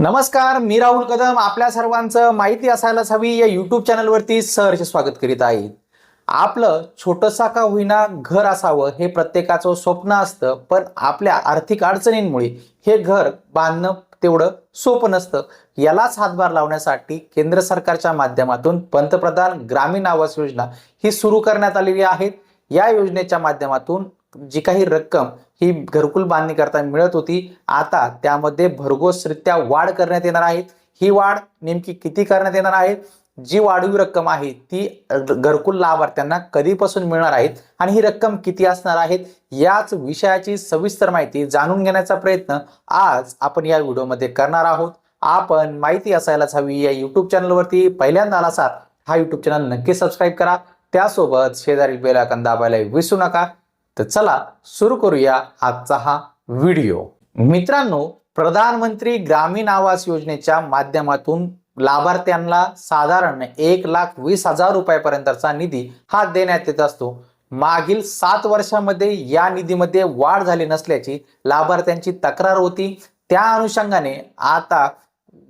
नमस्कार मी राहुल कदम. आपल्या सर्वांचं माहिती असायलाच हवी. या युट्यूब चॅनलवरती सहर्ष स्वागत करीत आहे. आपलं छोटंसा का होईना घर असावं हे प्रत्येकाचं स्वप्न असतं पण आपल्या आर्थिक अडचणींमुळे हे घर बांधणं तेवढं सोपं नसतं. यालाच हातभार लावण्यासाठी केंद्र सरकारच्या माध्यमातून पंतप्रधान ग्रामीण आवास योजना ही सुरू करण्यात आलेली आहे. या योजनेच्या माध्यमातून जी काही रक्कम ही घरकुल बांधणी करता मिळत होती. आता त्यामध्ये भरघोसरित्या वाढ करण्यात येणार आहे. ही वाढ नेमकी किती करण्यात येणार आहे? जी वाढीव रक्कम आहे ती घरकुल लाभार्थ्यांना कधीपासून मिळणार आहेत आणि ही रक्कम किती असणार आहेत याच विषयाची सविस्तर माहिती जाणून घेण्याचा प्रयत्न आज आपण या व्हिडिओमध्ये करणार आहोत. आपण माहिती असायलाच हवी या युट्यूब चॅनलवरती. पहिल्यांदा आला असाल हा युट्यूब चॅनल नक्की सबस्क्राईब करा. त्यासोबत शेजारी बेल आयकॉन दाबायला विसरू नका. तर चला सुरू करूया आजचा हा व्हिडिओ. मित्रांनो प्रधानमंत्री ग्रामीण आवास योजनेच्या माध्यमातून लाभार्थ्यांना साधारण एक लाख वीस हजार रुपयापर्यंतचा निधी हा देण्यात येत असतो. मागील सात वर्षामध्ये या निधीमध्ये वाढ झाली नसल्याची लाभार्थ्यांची तक्रार होती. त्या अनुषंगाने आता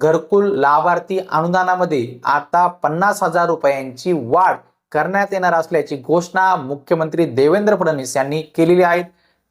घरकुल लाभार्थी अनुदानामध्ये आता पन्नास हजार रुपयांची वाढ करण्यात येणार असल्याची घोषणा मुख्यमंत्री देवेंद्र फडणवीस यांनी केलेली आहे.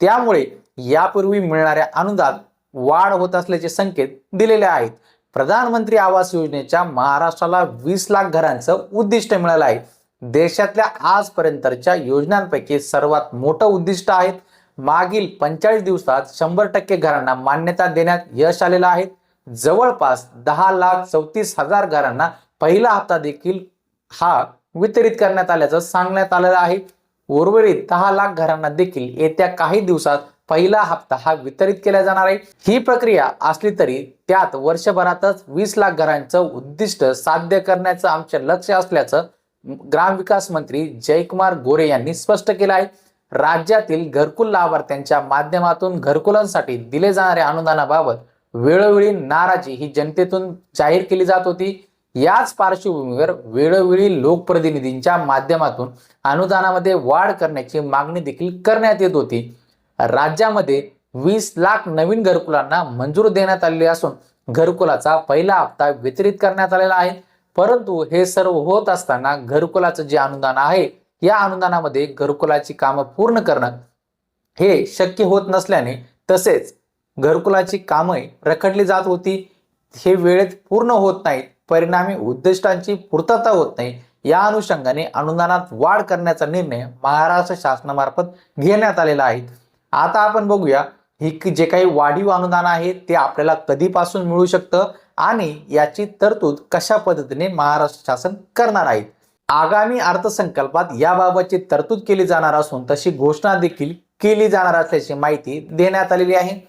त्यामुळे यापूर्वी मिळणाऱ्या अनुदान वाढ होत असल्याचे संकेत दिलेले आहेत. प्रधानमंत्री आवास योजनेच्या महाराष्ट्राला वीस लाख घरांचं उद्दिष्ट मिळालं आहे. देशातल्या आजपर्यंतच्या योजनांपैकी सर्वात मोठं उद्दिष्ट आहे. मागील पंचेचाळीस दिवसात शंभर टक्के घरांना मान्यता देण्यात यश आलेलं आहे. जवळपास दहा लाख चौतीस हजार घरांना पहिला हप्ता देखील हा वितरित करण्यात आल्याचं सांगण्यात आलेलं आहे. उर्वरित दहा लाख घरांना देखील येत्या काही दिवसात पहिला हप्ता हा वितरित केला जाणार आहे. ही प्रक्रिया असली तरी त्यात वर्षभरातच वीस लाख घरांचं उद्दिष्ट साध्य करण्याचं आमचे लक्ष असल्याचं ग्रामविकास मंत्री जयकुमार गोरे यांनी स्पष्ट केलं आहे. राज्यातील घरकुल लाभार्थ्यांच्या माध्यमातून घरकुलांसाठी दिले जाणाऱ्या अनुदानाबाबत वेळोवेळी नाराजी ही जनतेतून जाहीर केली जात होती. याच पार्श्वभूमीवर वेळोवेळी लोकप्रतिनिधींच्या माध्यमातून अनुदानामध्ये वाढ करण्याची मागणी देखील करण्यात येत होती. राज्यामध्ये वीस लाख नवीन घरकुलांना मंजूर देण्यात आलेली असून घरकुलाचा पहिला हप्ता वितरित करण्यात आलेला आहे. परंतु हे सर्व होत असताना घरकुलाचं जे अनुदान आहे या अनुदानामध्ये घरकुलाची कामं पूर्ण करणं हे शक्य होत नसल्याने तसेच घरकुलाची कामं रखडली जात होती. हे वेळेत पूर्ण होत नाहीत. परिणामी उद्दिष्टांची पूर्तता होत नाही. या अनुषंगाने अनुदानात वाढ करण्याचा निर्णय महाराष्ट्र शासनामार्फत घेण्यात आलेला आहे. आता आपण बघूया ही जे काही वाढीव अनुदान आहे ते आपल्याला कधीपासून मिळू शकतं आणि याची तरतूद कशा पद्धतीने महाराष्ट्र शासन करणार आहे? आगामी अर्थसंकल्पात याबाबतची तरतूद केली जाणार असून तशी घोषणा देखील केली जाणार असल्याची माहिती देण्यात आलेली आहे.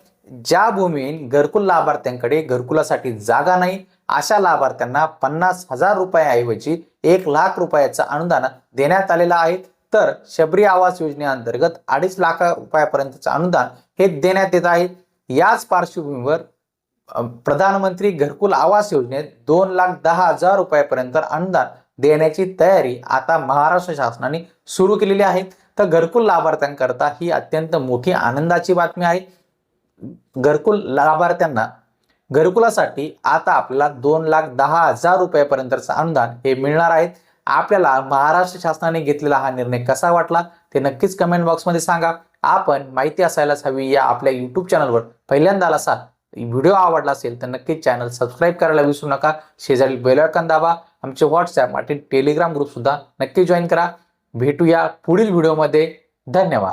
ज्या भूमीन घरकुल लाभार्थ्यांकडे घरकुलासाठी जागा नाही अशा लाभार्थ्यांना पन्नास हजार रुपयाऐवजी एक लाख रुपयाचं अनुदान देण्यात आलेलं आहे. तर शबरी आवास योजनेअंतर्गत अडीच लाख रुपयापर्यंतचं अनुदान हे देण्यात येत आहे. याच पार्श्वभूमीवर प्रधानमंत्री घरकुल आवास योजनेत दोन लाख दहा हजार रुपयापर्यंत अनुदान देण्याची तयारी आता महाराष्ट्र शासनाने सुरू केलेली आहे. तर घरकुल लाभार्थ्यांकरता ही अत्यंत मोठी आनंदाची बातमी आहे. घरकुल लाभार्थ्यांना घरकुलासाठी आता आपल्याला दोन लाख दहा हजार रुपयापर्यंतचं अनुदान हे मिळणार आहेत आपल्याला महाराष्ट्र शासनाने घेतलेला हा निर्णय कसा वाटला ते नक्कीच कमेंट बॉक्समध्ये सांगा. आपण माहिती असायलाच हवी या आपल्या युट्यूब चॅनलवर पहिल्यांदा असाल व्हिडिओ आवडला असेल तर नक्कीच चॅनल सबस्क्राईब करायला विसरू नका. शेजारी बेल दाबा. आमचे व्हॉट्सॲप आणि टेलिग्राम ग्रुपसुद्धा नक्की जॉईन करा. भेटूया पुढील व्हिडिओमध्ये धन्यवाद.